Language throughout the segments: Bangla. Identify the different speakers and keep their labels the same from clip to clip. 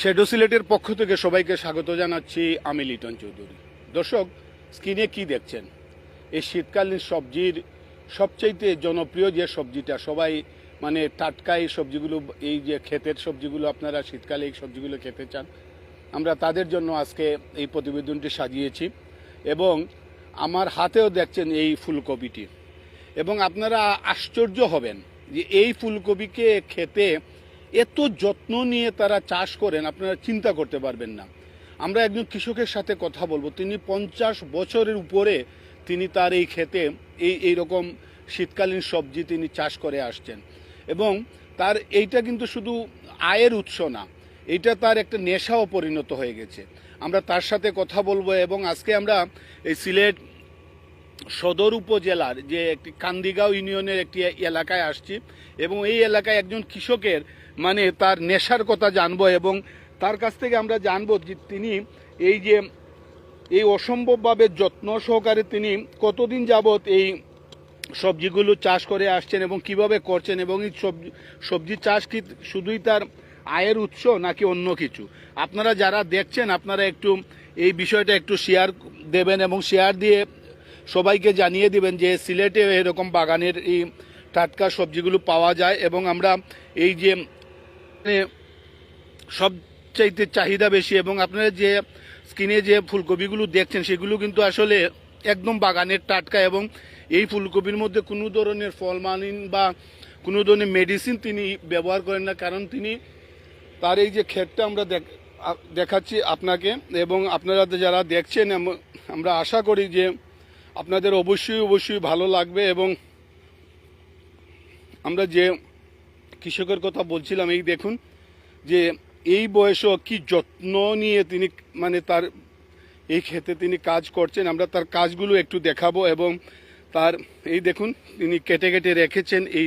Speaker 1: শেডো সিলেটের পক্ষ থেকে সবাইকে স্বাগত জানাচ্ছি আমি লিটন চৌধুরী। দর্শক স্ক্রিনে কি দেখছেন? এই শীতকালীন সবজির সবচাইতে জনপ্রিয় যে সবজিটা, সবাই মানে টাটকা এই সবজিগুলো, এই যে ক্ষেতের সবজিগুলো, আপনারা শীতকালে এই সবজিগুলো খেতে চান, আমরা তাদের জন্য আজকে এই প্রতিবেদনটি সাজিয়েছি এবং আমার হাতেও দেখছেন এই ফুলকপিটি। এবং আপনারা আশ্চর্য হবেন যে এই ফুলকপিকে খেতে এত যত্ন নিয়ে তারা চাষ করেন, আপনারা চিন্তা করতে পারবেন না। আমরা একজন কৃষকের সাথে কথা বলব, তিনি পঞ্চাশ বছরের উপরে তিনি তার এই খেতে এই এই রকম শীতকালীন সবজি তিনি চাষ করে আসছেন। এবং তার এইটা কিন্তু শুধু আয়ের উৎস না, এইটা তার একটা নেশাও পরিণত হয়ে গেছে। আমরা তার সাথে কথা বলব এবং আজকে আমরা এই সিলেট সদর উপজেলার যে একটি কান্দিগাঁও ইউনিয়নের একটি এলাকায় আসছি এবং এই এলাকায় একজন কৃষকের মানে তার নেশার কথা জানব এবং তার কাছ থেকে আমরা জানব যে তিনি এই যে এই অসম্ভবভাবে যত্ন সহকারে তিনি কতদিন যাবত এই সবজিগুলো চাষ করে আসছেন এবং কীভাবে করছেন এবং এই সবজি সবজি চাষ কি শুধুই তার আয়ের উৎস নাকি অন্য কিছু? আপনারা যারা দেখছেন, আপনারা একটু এই বিষয়টা একটু শেয়ার দেবেন এবং শেয়ার দিয়ে সবাইকে জানিয়ে দিবেন যে সিলেটে এরকম বাগানের এই টাটকা সবজিগুলো পাওয়া যায় এবং আমরা এই যে সবচাইতে চাহিদা বেশি এবং আপনারা যে স্ক্রিনে যে ফুলকপিগুলো দেখছেন, সেগুলো কিন্তু আসলে একদম বাগানের টাটকা এবং এই ফুলকপির মধ্যে কোনো ধরনের ফলমালিন বা কোনো ধরনের মেডিসিন তিনি ব্যবহার করেন না। কারণ তিনি তার এই যে ক্ষেতটা আমরা দেখ, দেখাচ্ছি আপনাকে এবং আপনারা যারা দেখছেন আমরা আশা করি যে আপনাদের অবশ্যই অবশ্যই ভালো লাগবে এবং আমরা যে কৃষকের কথা বলছিলাম, এই দেখুন, যে এই বয়সেও কি যত্ন নিয়ে তিনি মানে তার, এই ক্ষেতে তিনি কাজ করছেন, আমরা তার কাজগুলো একটু দেখাবো এবং তার, এই দেখুন, তিনি কেটে কেটে রেখেছেন এই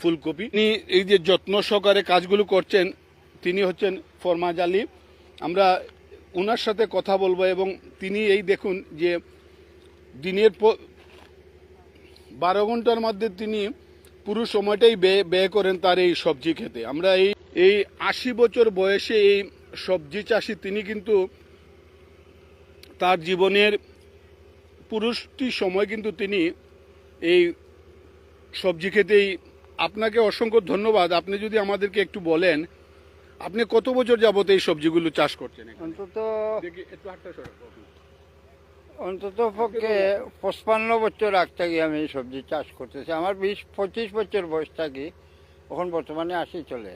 Speaker 1: ফুলকপি। তিনি এই যে যত্ন সহকারে কাজগুলো করছেন, তিনি হচ্ছেন ফরমাজ আলী। আমরা ওনার সাথে কথা বলব এবং তিনি এই দেখুন যে দিনের বারো ঘণ্টার মধ্যে তিনি পুরো সময়টাই ব্যয় করেন তার এই সবজি খেতে। আমরা এই এই আশি বছর বয়সে এই সবজি চাষি তিনি কিন্তু তার জীবনের পুরুষটি সময় কিন্তু তিনি এই সবজি খেতেই আপনাকে অসংখ্য ধন্যবাদ। আপনি যদি আমাদেরকে একটু বলেন আপনি কত বছর যাবত এই সবজিগুলো চাষ করছেন?
Speaker 2: অন্তত অন্তত পক্ষে পঁচপান্ন বছর আগ থেকে আমি সবজি চাষ করতেছি। আমার বিশ পঁচিশ বছর বয়স থাকি এখন বর্তমানে আসি চলে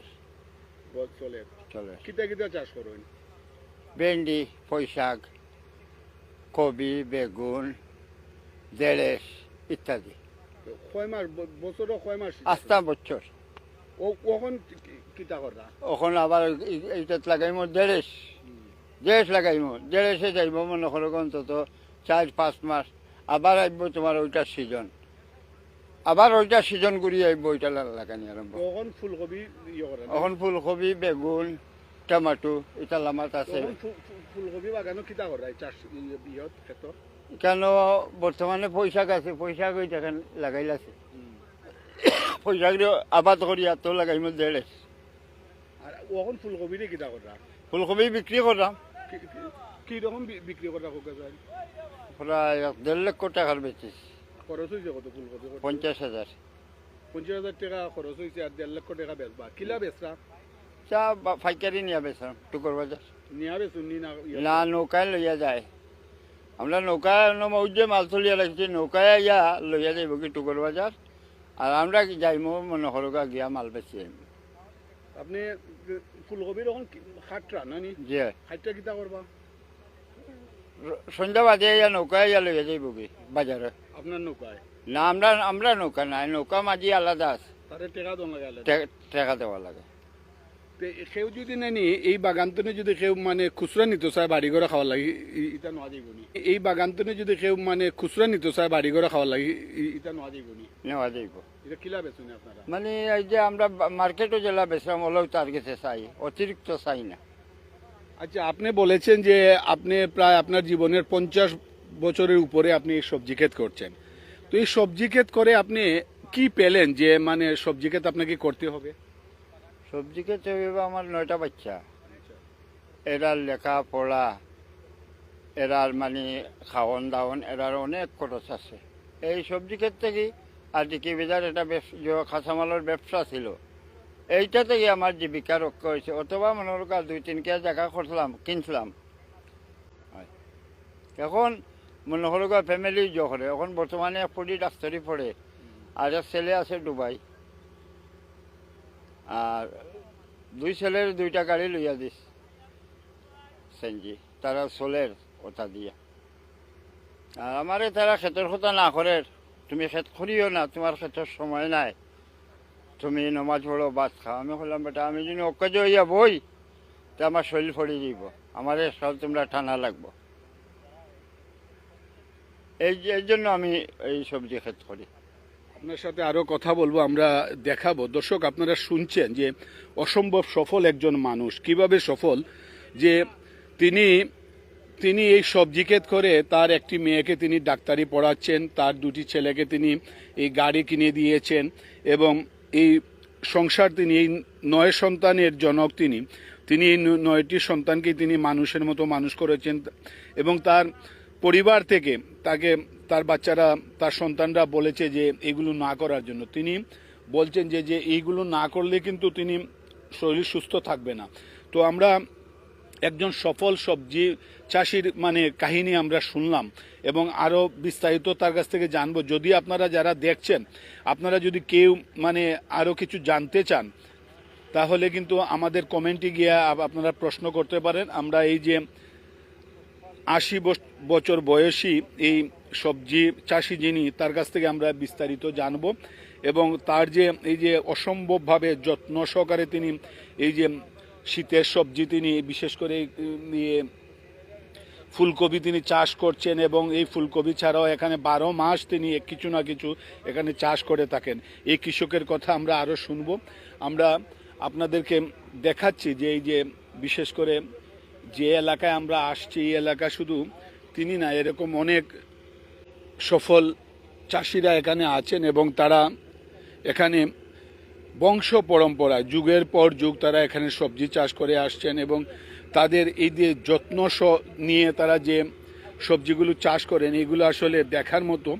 Speaker 1: চলে
Speaker 2: চলে
Speaker 1: কিতা কিতা চাষ করবেন
Speaker 2: ভেন্ডি পৈশাক কবি বেগুন দেড়েস ইত্যাদি।
Speaker 1: কয় মাস বছরও কয় মাস
Speaker 2: আস্তা বছর।
Speaker 1: ও কখন কি- কিতা করা
Speaker 2: এখন আবার এই- এইটাত লাগাইম দেড়েস দেড়েস লাগাইম। দেড়েসে যাইব মনে করো অন্তত চার পাঁচ মাস আবার আইব তোমার ওইটার সিজন আবার ওইটার সিজন ঘুরি আইব ওইটা লাগানি আরম্ভ।
Speaker 1: ফুলকপি ইয়ে
Speaker 2: এখন ফুলকপি বেগুন টমাটো এটা লামাত আছে।
Speaker 1: ফুলকপি বাগানো কিতা করা চাষ ই- ক্ষেত্র?
Speaker 2: কেন বর্তমানে পয়সা আছে পয়সা ওই দেখেন লাগাইল আছে পয়সা আবাদ করি এত লাগাইম দেড়ে
Speaker 1: আর কখন ফুলকপিরে কিতা করা
Speaker 2: ফুলকপি বিক্রি করলাম
Speaker 1: কি- রকম বিক্রি করা হোক যায়
Speaker 2: প্রায় দেড় লক্ষ টাকার বেচিস
Speaker 1: খরচ হয়েছে কত ফুলকপি করতে?
Speaker 2: পঞ্চাশ হাজার।
Speaker 1: পঞ্চাশ হাজার টাকা খরচ হয়েছে আর দেড় লক্ষ টাকা বেচবা। কিলা বেচরা?
Speaker 2: চা পাইকারি নিয়ে বেচাম টুকর বাজার।
Speaker 1: নিয়া বেচুন নি
Speaker 2: নৌকায় লইয়া যায়। আমরা নৌকায় যে মাল তুলিয়া লাগছি নৌকায় ইয়া লইয়া যাইব কি টুকর বাজার। আর আমরা যাইম মনে করোগা গিয়া মাল বেচি
Speaker 1: আপনি ফুলকপির এখন খাটরা না নি?
Speaker 2: যে।
Speaker 1: খাটটা কিতা করবা?
Speaker 2: সন্ধ্যা বাজে ইয়া নৌকায় ইয়া লইয়া যাইব কি বাজারে।
Speaker 1: আপনার নৌকায়?
Speaker 2: না আমরা আমরা নৌকা নাই নৌকা মাঝি আলাদা আছে।
Speaker 1: তারে টাকা দন লাগালে
Speaker 2: টে- দেওয়া লাগে।
Speaker 1: কেউ যদি নানি এই বাগানতনে যদি কেউ মানে খুচরা নিতে চায় বাড়ি ঘরে খাওয়া লাগে ইটা নোয়া যাইব নি। এই বাগানতনে যদি কেউ মানে খুচরা নিতে চায় বাড়ি ঘরে খাওয়া লাগে ইটা নোয়া যাইব নি।
Speaker 2: নেওয়া যাইব।
Speaker 1: এটা কিলা বেচুন আপনারা?
Speaker 2: মানে এই যে আমরা মার্কেটও জেলা বেচলাম হলেও তার কাছে চাই অতিরিক্ত চাই না।
Speaker 1: আচ্ছা আপনি বলেছেন যে আপনি প্রায় আপনার জীবনের পঞ্চাশ বছরের উপরে আপনি এই সবজি ক্ষেত করছেন। তো এই সবজি ক্ষেত করে আপনি কি পেলেন যে মানে সবজি ক্ষেত আপনাকে করতে হবে?
Speaker 2: সবজি হইবে আমার নয়টা বাচ্চা। এরার লেখাপড়া, এরার মানে খাওয়ন দাওয়ন এরার অনেক খরচ আছে। এই সবজি ক্ষেত থেকে আর টিকি বাজার এটা যে ব্যবসা ছিল। এইটা থেকে আমার জীবিকা রক্ষা হয়েছে অথবা মনে কাল দুই তিন কে জায়গা করছিলাম কিনছিলাম। এখন মনে করো ফ্যামিলি জো করে এখন বর্তমানে এক পড়ি ডাক্তারি পড়ে আর এক ছেলে আছে ডুবাই। আর দুই ছেলের দুইটা গাড়ি লইয়া দিস সেনজি তারা সোলের কথা দিয়া। আর আমারে তারা ক্ষেতের কথা না করে তুমি ক্ষেত করিও না তোমার ক্ষেতের সময় নাই। তুমি নমাজ পড়ো বাদ খাও। আমি বললাম, বেটা, আমি যদি অকেজ হইয়া বই তা আমার শরীর ফড়ি দিব। আমার সব তোমরা ঠান্ডা লাগবো। এই এই জন্য আমি এই সবজি ক্ষেত করি।
Speaker 1: আপনার সাথে আরও কথা বলব, আমরা দেখাবো। দর্শক, আপনারা শুনছেন যে অসম্ভব সফল একজন মানুষ। কীভাবে সফল? যে তিনি তিনি এই সবজি ক্ষেত করে তার একটি মেয়েকে তিনি ডাক্তারি পড়াচ্ছেন, তার দুটি ছেলেকে তিনি এই গাড়ি কিনে দিয়েছেন এবং এই সংসার তিনি, এই নয় সন্তানের জনক তিনি। তিনি এই নয়টি সন্তানকে তিনি মানুষের মতো মানুষ করেছেন এবং তার পরিবার থেকে তাকে, তার বাচ্চারা, তার সন্তানরা বলেছে যে এগুলো না করার জন্য। তিনি বলছেন যে যে এইগুলো না করলে কিন্তু তিনি শরীর সুস্থ থাকবে না। তো আমরা একজন সফল সবজি চাষির মানে কাহিনী আমরা শুনলাম এবং আরও বিস্তারিত তার কাছ থেকে জানব। যদি আপনারা যারা দেখছেন, আপনারা যদি কেউ মানে আরও কিছু জানতে চান, তাহলে কিন্তু আমাদের কমেন্টে গিয়ে আপনারা প্রশ্ন করতে পারেন। আমরা এই যে আশি বছর বয়সী এই সবজি চাষি যিনি, তার কাছ থেকে আমরা বিস্তারিত জানব এবং তার যে, এই যে অসম্ভবভাবে যত্ন সহকারে তিনি এই যে শীতের সবজি তিনি, বিশেষ করে ইয়ে ফুলকপি তিনি চাষ করছেন এবং এই ফুলকপি ছাড়াও এখানে বারো মাস তিনি কিছু না কিছু এখানে চাষ করে থাকেন। এই কৃষকের কথা আমরা আরও শুনব। আমরা আপনাদেরকে দেখাচ্ছি যে এই যে, বিশেষ করে যে এলাকায় আমরা আসছি, এই এলাকা শুধু তিনি না, এরকম অনেক সফল চাষিরা এখানে আছেন এবং তারা এখানে বংশ পরম্পরা, যুগের পর যুগ তারা এখানে সবজি চাষ করে আসছেন এবং তাদের এই যে যত্ন নিয়ে তারা যে সবজিগুলো চাষ করেন, এগুলো আসলে দেখার মতো।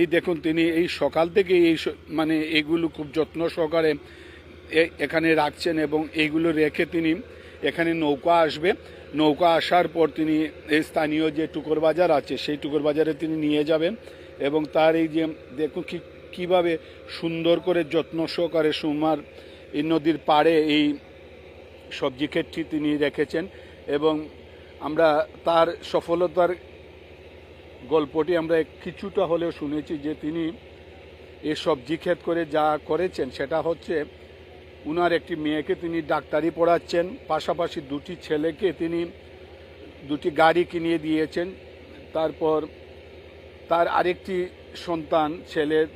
Speaker 1: এই দেখুন, তিনি এই সকাল থেকে এই মানে এগুলো খুব যত্ন সহকারে এখানে রাখছেন এবং এইগুলো রেখে তিনি এখানে নৌকা আসবে। নৌকা আসার পর তিনি এই স্থানীয় যে টুকর বাজার আছে, সেই টুকর বাজারে তিনি নিয়ে যাবেন এবং তার এই যে, দেখুন কি কীভাবে সুন্দর করে যত্ন সহকারে সুমার এই নদীর পাড়ে এই সবজি ক্ষেতটি তিনি রেখেছেন এবং আমরা তার সফলতার গল্পটি আমরা কিছুটা হলেও শুনেছি যে তিনি এই সবজি ক্ষেত করে যা করেছেন, সেটা হচ্ছে উনার একটি মেয়েকে তিনি ডাক্তারি পড়াচ্ছেন, পাশাপাশি দুটি ছেলেকে তিনি দুটি গাড়ি কিনিয়ে দিয়েছেন। তারপর তার আরেকটি সন্তান, ছেলের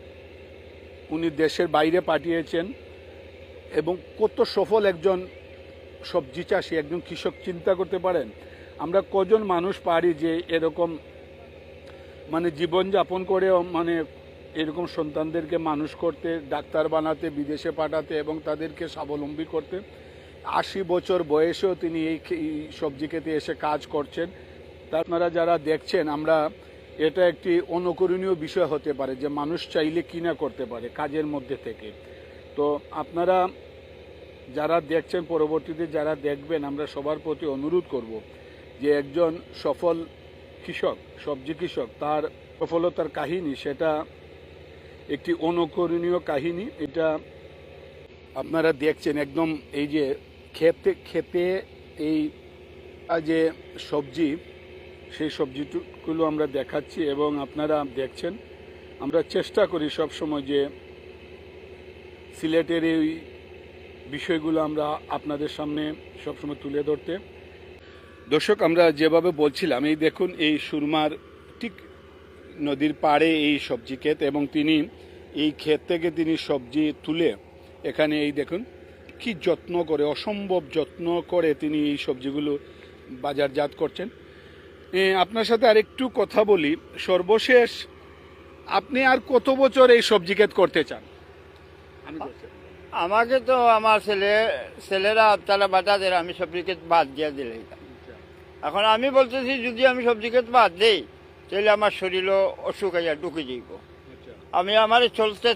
Speaker 1: উনি দেশের বাইরে পাঠিয়েছেন এবং কত সফল একজন সবজি চাষি একজন কৃষক চিন্তা করতে পারেন। আমরা কজন মানুষ পারি যে এরকম মানে জীবনযাপন করেও মানে এরকম সন্তানদেরকে মানুষ করতে, ডাক্তার বানাতে, বিদেশে পাঠাতে এবং তাদেরকে স্বাবলম্বী করতে। আশি বছর বয়সেও তিনি এই সবজি খেতে এসে কাজ করছেন। তা আপনারা যারা দেখছেন, আমরা এটা একটি অনুকরণীয় বিষয় হতে পারে যে মানুষ চাইলে কি না করতে পারে কাজের মধ্যে থেকে। তো আপনারা যারা দেখছেন পরবর্তীতে, যারা দেখবেন, আমরা সবার প্রতি অনুরোধ করব যে একজন সফল কৃষক, সবজি কৃষক, তার সফলতার কাহিনী, সেটা একটি অনুকরণীয় কাহিনী। এটা আপনারা দেখছেন একদম এই যে খেতে খেতে এই যে সবজি সেই সবজিগুলো আমরা দেখাচ্ছি এবং আপনারা দেখছেন, আমরা চেষ্টা করি সব সময় যে সিলেটের এই বিষয়গুলো আমরা আপনাদের সামনে সবসময় তুলে ধরতে। দর্শক, আমরা যেভাবে বলছিলাম, এই দেখুন, এই সুরমার ঠিক নদীর পাড়ে এই সবজি ক্ষেত এবং তিনি এই ক্ষেত থেকে তিনি সবজি তুলে এখানে এই দেখুন, কি যত্ন করে, অসম্ভব যত্ন করে তিনি এই সবজিগুলো বাজারজাত করছেন। আপনার সাথে আরেকটু কথা বলি। সর্বশেষ আপনি আর কত বছর এই সবজি ক্ষেত করতে চান? আমি
Speaker 2: আমাকে তো আমার ছেলে ছেলেরা তারা বাটাদের আমি সবজিকে বাদ দিয়ে দিলে এখন আমি বলতেছি যদি আমি সবজি খেতে বাদ দিই তাহলে আমার শরীরও অসুখ আইয়া ঢুকে যাইব।
Speaker 1: আচ্ছা।
Speaker 2: আমি আমার চলতে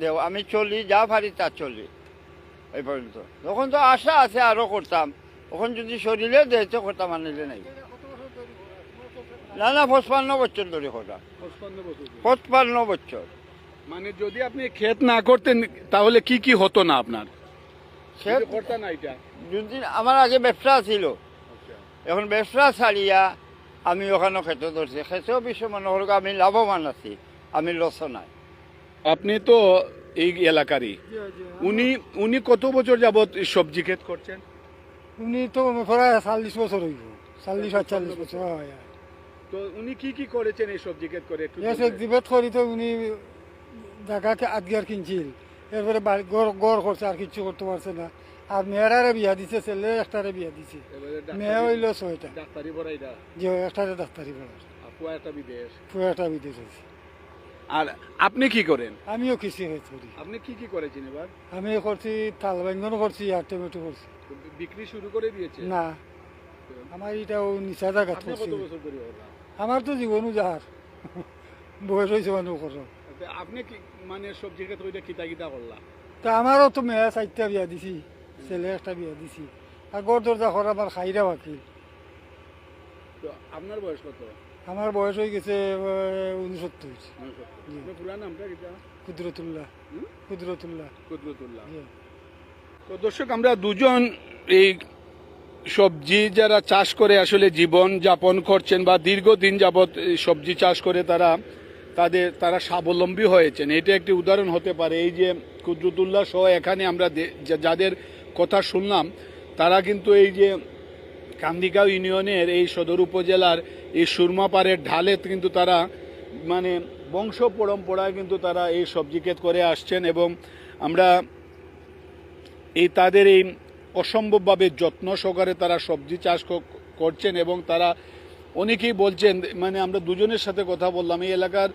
Speaker 2: দেব আমি চলি যা পারি তা চলি। এই পর্যন্ত। তখন তো আশা আছে আরও করতাম। তখন যদি শরীরে দেয় তো করতাম আনিলে নাই। না না পঁচপান্ন বছর ধরে করা
Speaker 1: পঁচপান্ন বছর ধরে।
Speaker 2: পঁচপান্ন বছর।
Speaker 1: মানে যদি আপনি ক্ষেত না করতেন তাহলে কি কি হতো না আপনার? যদি করতেন না এটা?
Speaker 2: যদি আমার আগে ব্যবসা ছিল। এখন ব্যবসা ছাড়িয়া আমি ওখানে খেতে ধরছি। খেতেও বিশ্ব মনে হল আমি লাভবান আছি আমি লস নাই
Speaker 1: আপনি তো এই এলাকারই। উনি উনি কত বছর যাবত এই সবজি ক্ষেত করছেন?
Speaker 3: উনি তো প্রায় চল্লিশ বছর হইব। চল্লিশ আটচল্লিশ বছর হয়।
Speaker 1: তো উনি কি কি করেছেন এই সবজি ক্ষেত করে একটু?
Speaker 3: করি তো উনি জায়গাকে আদগার কিনছিল। এরপরে গড় গড় করছে আর কিছু করতে পারছে না। আর মেয়েরারে বিয়া দিছে ছেলে একটারে বিয়া দিছে। মেয়ে হইল ছয়টা।
Speaker 1: ডাক্তারি পড়াইরা
Speaker 3: যে একটারে ডাক্তারি
Speaker 1: একটা বিদেশ?
Speaker 3: পুয়াটা বিদেশ হয়েছে।
Speaker 1: আর আপনি কি করেন?
Speaker 3: আমিও কৃষি করি।
Speaker 1: আপনি কি কি করেছেন এবার?
Speaker 3: আমি করছি তাল বেঙ্গন করছি আর টমেটো করছি।
Speaker 1: বিক্রি শুরু করে দিয়েছে
Speaker 3: না। আমার এটাও নিচা জায়গা
Speaker 1: কত বছর ধরে?
Speaker 3: আমার তো জীবনও যাহার বয়স হয়েছে মানুষ করো
Speaker 1: আপনি কি মানে সবজি ক্ষেত ওইটা কিতা কিতা করলাম
Speaker 3: তা আমারও তো মেয়ে চারটা বিয়া দিছি ছেলে একটা বিয়া দিছি। আর গড় দরজা করা আমার খাইরা বাকি
Speaker 1: তো আপনার বয়স কত?
Speaker 3: আমার বয়স হয়ে গেছে উনসত্তর কুদরতুল্লাহ কুদরতুল্লাহ
Speaker 1: কুদরতুল্লাহ তো দর্শক আমরা দুজন এই সবজি যারা চাষ করে আসলে জীবন যাপন করছেন বা দীর্ঘদিন যাবৎ সবজি চাষ করে তারা, তাদের, তারা স্বাবলম্বী হয়েছেন। এটা একটি উদাহরণ হতে পারে, এই যে কুদরতুল্লাহ সহ এখানে আমরা যাদের কথা শুনলাম, তারা কিন্তু এই যে কান্দিগাঁও ইউনিয়নের এই সদর উপজেলার এই সুরমাপাড়ের ঢালে কিন্তু তারা মানে বংশ পরম্পরায় কিন্তু তারা এই সবজি ক্ষেত করে আসছেন এবং আমরা এই তাদের এই অসম্ভবভাবে যত্ন সহকারে তারা সবজি চাষ করছেন এবং তারা অনেকেই বলছেন মানে আমরা দুজনের সাথে কথা বললাম, এই এলাকার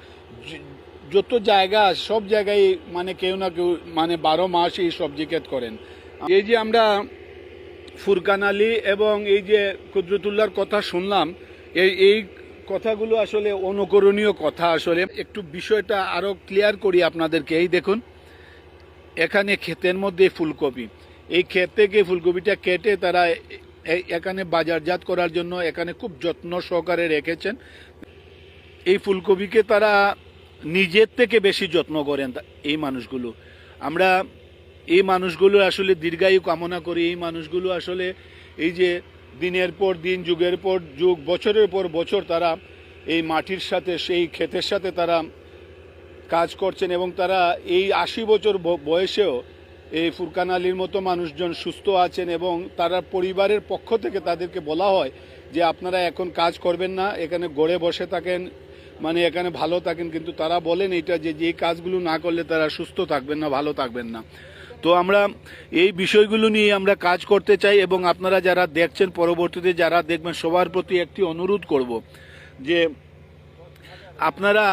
Speaker 1: যত জায়গা সব জায়গায় মানে কেউ না কেউ মানে বারো মাস এই সবজি ক্ষেত করেন। এই যে আমরা ফুরকান আলী এবং এই যে কুদরতুল্লাহর কথা শুনলাম, এই এই কথাগুলো আসলে অনুকরণীয় কথা আসলে। একটু বিষয়টা আরও ক্লিয়ার করি আপনাদেরকে, এই দেখুন, এখানে ক্ষেতের মধ্যে ফুলকপি। এই ক্ষেত থেকে ফুলকপিটা কেটে তারা এখানে বাজারজাত করার জন্য এখানে খুব যত্ন সহকারে রেখেছেন। এই ফুলকপিকে তারা নিজের থেকে বেশি যত্ন করেন এই মানুষগুলো। আমরা এই মানুষগুলো আসলে দীর্ঘায়ু কামনা করি। এই মানুষগুলো আসলে এই যে দিনের পর দিন, যুগের পর যুগ, বছরের পর বছর তারা এই মাটির সাথে, সেই ক্ষেতের সাথে তারা কাজ করছেন এবং তারা এই আশি বছর বয়সেও এই ফুরকান আলীর মতো মানুষজন সুস্থ আছেন এবং তারা পরিবারের পক্ষ থেকে তাদেরকে বলা হয় যে আপনারা এখন কাজ করবেন না, এখানে গড়ে বসে থাকেন মানে এখানে ভালো থাকেন, কিন্তু তারা বলেন এটা যে যে কাজগুলো না করলে তারা সুস্থ থাকবেন না, ভালো থাকবেন না। তো আমরা এই বিষয়গুলো নিয়ে আমরা কাজ করতে চাই এবং আপনারা যারা দেখছেন পরবর্তীতে, যারা দেখবেন, সবার প্রতি একটি অনুরোধ করব যে আপনারা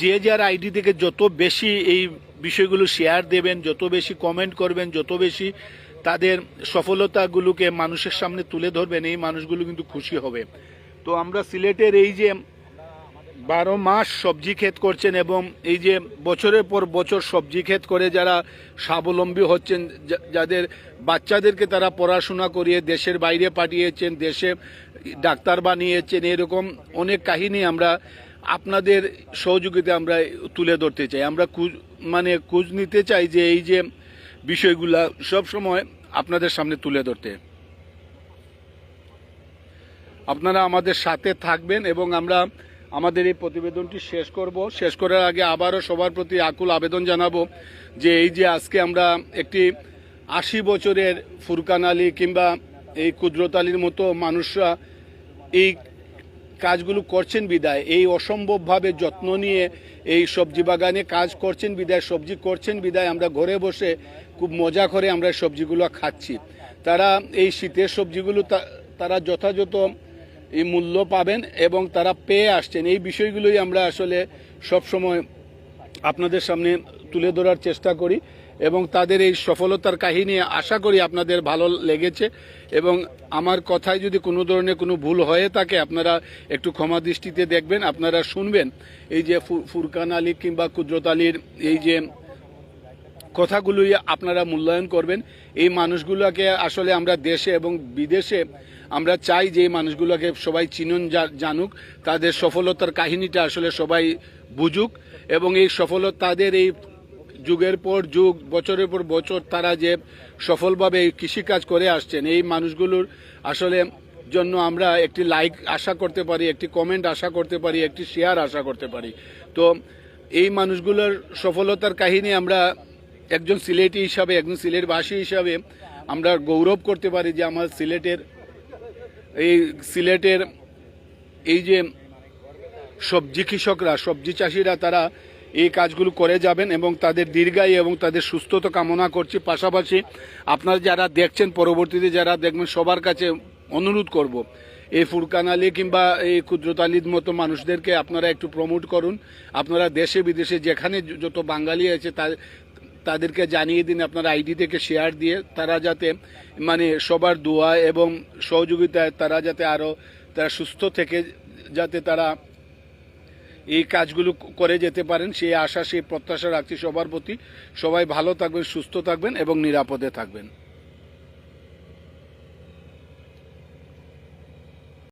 Speaker 1: যে যার আইডি থেকে যত বেশি এই বিষয়গুলো শেয়ার দেবেন, যত বেশি কমেন্ট করবেন, যত বেশি তাদের সফলতাগুলোকে মানুষের সামনে তুলে ধরবেন, এই মানুষগুলো কিন্তু খুশি হবে। তো আমরা সিলেটের এই যে বারো মাস সবজি ক্ষেত করছেন এবং এই যে বছরের পর বছর সবজি ক্ষেত করে যারা স্বাবলম্বী হচ্ছেন যাদের বাচ্চাদেরকে তারা পড়াশোনা করিয়ে দেশের বাইরে পাঠিয়েছেন, দেশে ডাক্তার বানিয়েছেন, এরকম অনেক কাহিনী আমরা আপনাদের সহযোগিতা আমরা তুলে ধরতে চাই। আমরা কুজ- মানে কুজ নিতে চাই যে এই যে বিষয়গুলা সব সময় আপনাদের সামনে তুলে ধরতে। আপনারা আমাদের সাথে থাকবেন এবং আমরা আমাদের এই প্রতিবেদনটি শেষ করব। শেষ করার আগে আবারও সবার প্রতি আকুল আবেদন জানাব যে এই যে আজকে আমরা একটি আশি বছরের ফুরকান আলী কিংবা এই কুদরত আলীর মতো মানুষরা এই কাজগুলো করছেন বিদায়। এই অসম্ভবভাবে যত্ন নিয়ে এই সবজি বাগানে কাজ করছেন বিদায়, সবজি করছেন বিদায়। আমরা ঘরে বসে খুব মজা করে আমরা সবজিগুলো খাচ্ছি। তারা এই শীতের সবজিগুলো তারা যথাযথ এই মূল্য পাবেন এবং তারা পেয়ে আসছেন। এই বিষয়গুলোই আমরা আসলে সব সময় আপনাদের সামনে তুলে ধরার চেষ্টা করি। এবং তাদের এই সফলতার কাহিনী আশা করি আপনাদের ভালো লেগেছে এবং আমার কথায় যদি কোনো ধরনের কোনো ভুল হয়ে থাকে, আপনারা একটু ক্ষমা দৃষ্টিতে দেখবেন, আপনারা শুনবেন। এই যে ফুরকান আলী কিংবা কুদরত আলীর এই যে কথাগুলোই আপনারা মূল্যায়ন করবেন। এই মানুষগুলোকে আসলে আমরা দেশে এবং বিদেশে আমরা চাই যে এই মানুষগুলোকে সবাই চিনুন জানুক, তাদের সফলতার কাহিনীটা আসলে সবাই বুঝুক এবং এই সফলতা তাদের এই যুগের পর যুগ, বছরের পর বছর তারা যে সফলভাবে কৃষিকাজ করে আসছেন, এই মানুষগুলোর আসলে জন্য আমরা একটি লাইক আশা করতে পারি, একটি কমেন্ট আশা করতে পারি, একটি শেয়ার আশা করতে পারি। তো এই মানুষগুলোর সফলতার কাহিনী আমরা একজন সিলেটি হিসাবে, একজন সিলেটবাসী হিসাবে আমরা গৌরব করতে পারি যে আমার সিলেটের এই সিলেটের এই যে সবজি কৃষকরা, সবজি চাষিরা তারা এই কাজগুলো করে যাবেন এবং তাদের দীর্ঘায়ু এবং তাদের সুস্থতা কামনা করছি। পাশাপাশি আপনারা যারা দেখছেন, পরবর্তীতে যারা দেখবেন, সবার কাছে অনুরোধ করব, এই ফুরকান আলী কিংবা এই কুদরত আলীর মতো মানুষদেরকে আপনারা একটু প্রমোট করুন। আপনারা দেশে, বিদেশে যেখানে যত বাঙালি আছে, তা, তাদেরকে জানিয়ে দিন, আপনার আইডি থেকে শেয়ার দিয়ে, তারা যাতে মানে সবার দোয়া এবং সহযোগিতায় তারা যাতে আরও তারা সুস্থ থেকে যাতে তারা এই কাজগুলো করে যেতে পারেন। সেই আশা, সেই প্রত্যাশা রাখছি সবার প্রতি। সবাই ভালো থাকবেন, সুস্থ থাকবেন এবং নিরাপদে থাকবেন।